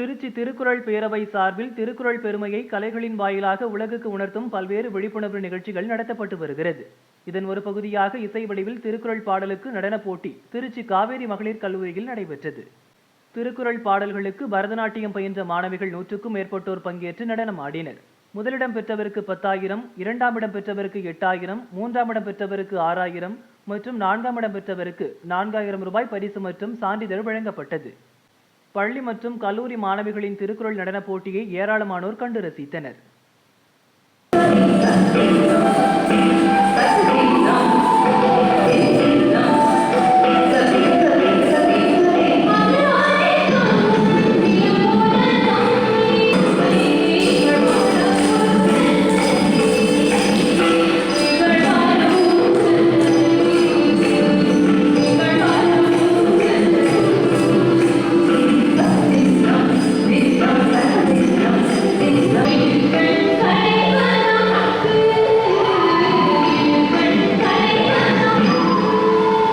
திருச்சி திருக்குறள் பேரவை சார்பில் திருக்குறள் பெருமையை கலைகளின் வாயிலாக உலகுக்கு உணர்த்தும் பல்வேறு விழிப்புணர்வு நிகழ்ச்சிகள் நடத்தப்பட்டு வருகிறது. இதன் ஒரு பகுதியாக இசை வடிவில் திருக்குறள் பாடலுக்கு நடனப் போட்டி திருச்சி காவேரி மகளிர் கல்லூரியில் நடைபெற்றது. திருக்குறள் பாடல்களுக்கு பரதநாட்டியம் பயின்ற மாணவிகள் நூற்றுக்கும் மேற்பட்டோர் பங்கேற்று நடனம் ஆடினர். முதலிடம் பெற்றவருக்கு பத்தாயிரம் இரண்டாம் இடம் பெற்றவருக்கு எட்டாயிரம் மூன்றாம் இடம் பெற்றவருக்கு ஆறாயிரம் மற்றும் நான்காம் இடம் பெற்றவருக்கு நான்காயிரம் ரூபாய் பரிசு மற்றும் சான்றிதழ் வழங்கப்பட்டது. பள்ளி மற்றும் கல்லூரி மாணவிகளின் திருக்குறள் நடன போட்டியை ஏராளமானோர் கண்டு ரசித்தனர்.